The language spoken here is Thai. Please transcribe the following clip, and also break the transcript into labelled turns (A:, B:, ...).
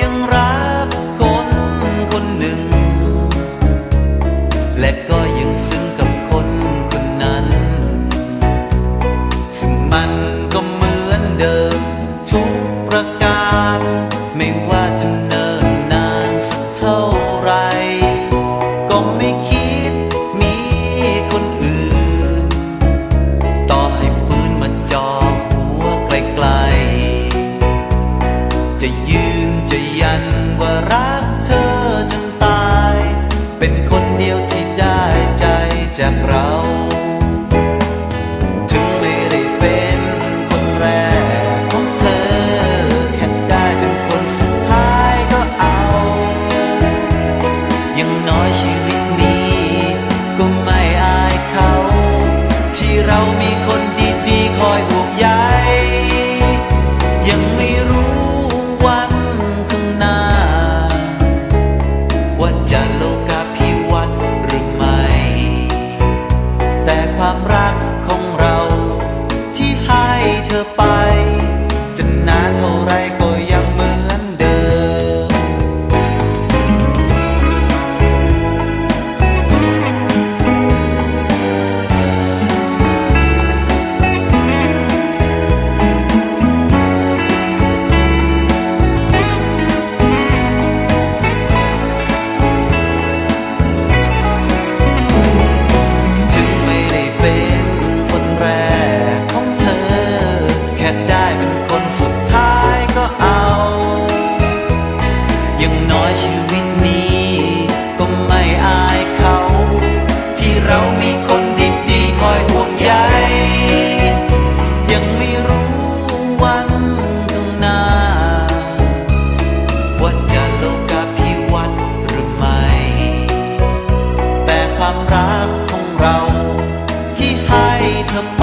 A: ยังรักคนคนหนึ่ง และก็ยังซึ้งกับคนคนนั้น ซึ่งมันก็เหมือนเดิม ทุกประการ ไม่ว่าจะนินนานสักเท่าไร ก็ไม่คิดมีคนอื่น ต่อให้ปืนมาจอหัวไกลๆจะยืน เป็นคนเดียวที่ได้ใจจากเรา ความรักของเรา ที่ให้เธอไป